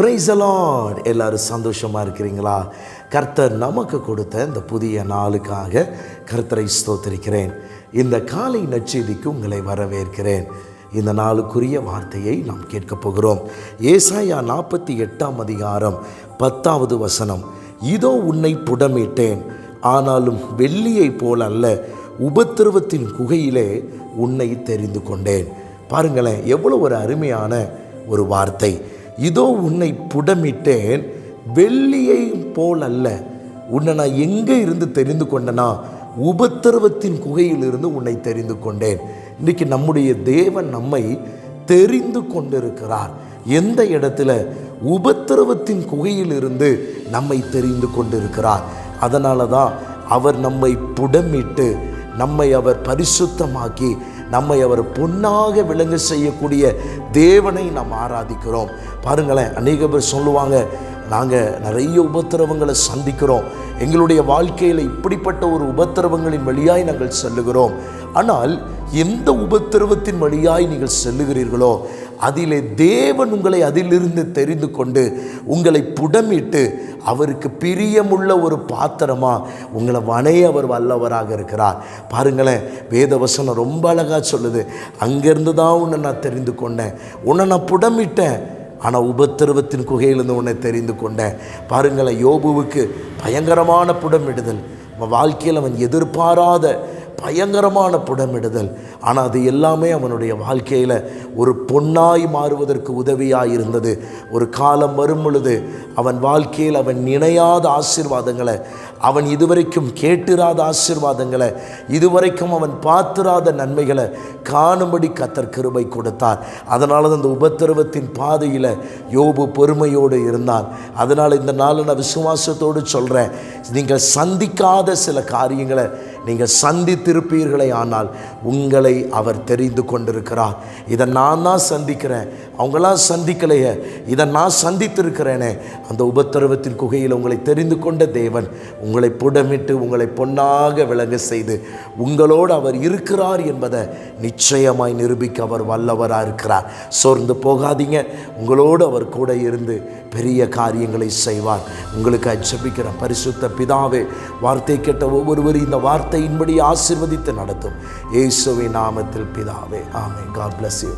பிரைசலான் எல்லாரும் சந்தோஷமாக இருக்கிறீங்களா? கர்த்தர் நமக்கு கொடுத்த இந்த புதிய நாளுக்காக கர்த்தரை ஸ்தோத்திரிக்கிறேன். இந்த காலை நச்செய்திக்கு உங்களை வரவேற்கிறேன். இந்த நாளுக்குரிய வார்த்தையை நாம் கேட்கப் போகிறோம். ஏசாயா நாற்பத்தி எட்டாம் அதிகாரம் பத்தாவது வசனம். இதோ உன்னை புடமிட்டேன். ஆனாலும் வெள்ளியைப் போல் அல்ல உபத்திரவத்தின் குகையிலே உன்னை தெரிந்து கொண்டேன். பாருங்களேன் எவ்வளோ ஒரு அருமையான ஒரு வார்த்தை. இதோ உன்னை புடமிட்டேன் வெள்ளியை போல் அல்ல. உன்னை நான் எங்கே இருந்து தெரிந்து கொண்டனா? உபத்திரவத்தின் குகையிலிருந்து உன்னை தெரிந்து கொண்டேன். இன்றைக்கி நம்முடைய தேவன் நம்மை தெரிந்து கொண்டிருக்கிறார். எந்த இடத்துல? உபத்திரவத்தின் குகையிலிருந்து நம்மை தெரிந்து கொண்டிருக்கிறார். அதனால தான் அவர் நம்மை புடமிட்டு நம்மை அவர் பரிசுத்தமாக்கி நம்மை அவர் பொன்னாக விளங்க செய்யக்கூடிய தேவனை நாம் ஆராதிக்கிறோம். பாருங்களேன் அநேக பேர் சொல்லுவாங்க நாங்கள் நிறைய உபத்திரவங்களை சந்திக்கிறோம். எங்களுடைய வாழ்க்கையில் இப்படிப்பட்ட ஒரு உபத்திரவங்களின் வழியாய் நாங்கள் செல்லுகிறோம். ஆனால் எந்த உபத்திரவத்தின் வழியாய் நீங்கள் செல்லுகிறீர்களோ அதிலே தேவன் உங்களை அதிலிருந்து தெரிந்து கொண்டு உங்களை புடமிட்டு அவருக்கு பிரியமுள்ள ஒரு பாத்திரமாக உங்களை வணைய அவர் வல்லவராக இருக்கிறார். பாருங்களேன் வேதவசனம் ரொம்ப அழகாக சொல்லுது. அங்கேருந்து தான் உன்னை நான் தெரிந்து கொண்டேன். உன்னை நான் புடமிட்டேன். ஆனால் உபத்திரவத்தின் குகையிலிருந்து உன்னை தெரிந்து கொண்டேன். பாருங்களேன் யோபுவுக்கு பயங்கரமான புடமிடுதல் வாழ்க்கையில் அவன் எதிர்பாராத பயங்கரமான புடமிடுதல். ஆனால் அது எல்லாமே அவனுடைய வாழ்க்கையில் ஒரு பொன்னாய் மாறுவதற்கு உதவியாக இருந்தது ஒரு காலம் வரும் பொழுது அவன் வாழ்க்கையில் அவன் நினையாத ஆசீர்வாதங்களை அவன் இதுவரைக்கும் கேட்டிராத ஆசீர்வாதங்களை இதுவரைக்கும் அவன் பார்த்திராத நன்மைகளை காணும்படி கத்தர் கிருபை கொடுத்தார். அதனால் தான் அந்த உபத்திரவத்தின் பாதையில் யோபு பொறுமையோடு இருந்தான். அதனால் இந்த நாள் நான் விசுவாசத்தோடு சொல்கிறேன் நீங்கள் சந்திக்காத சில காரியங்களை நீங்கள் சந்தித்திருப்பீர்களே ஆனால் உங்களை அவர் தெரிந்து கொண்டிருக்கிறார். இதை நான் தான் சந்திக்கிறேன். அவங்களாம் சந்திக்கலையே. இதை நான் சந்தித்திருக்கிறேனே. அந்த உபத்திரவத்தின் குகையில் உங்களை தெரிந்து கொண்ட தேவன் உங்களை புடமிட்டு உங்களை பொன்னாக விளங்க செய்து உங்களோடு அவர் இருக்கிறார் என்பதை நிச்சயமாய் நிரூபிக்க அவர் வல்லவராக இருக்கிறார். சோர்ந்து போகாதீங்க. உங்களோடு அவர் கூட இருந்து பெரிய காரியங்களை செய்வார். உங்களுக்கு அச்சபிக்கிற பரிசுத்த பிதாவே வார்த்தை கேட்ட ஒவ்வொருவரும் இந்த வார்த்தையின்படி ஆசிர்வதித்து நடத்தும். இயேசுவின் நாமத்தில் பிதாவே. ஆமே காட் பிளஸ் யூ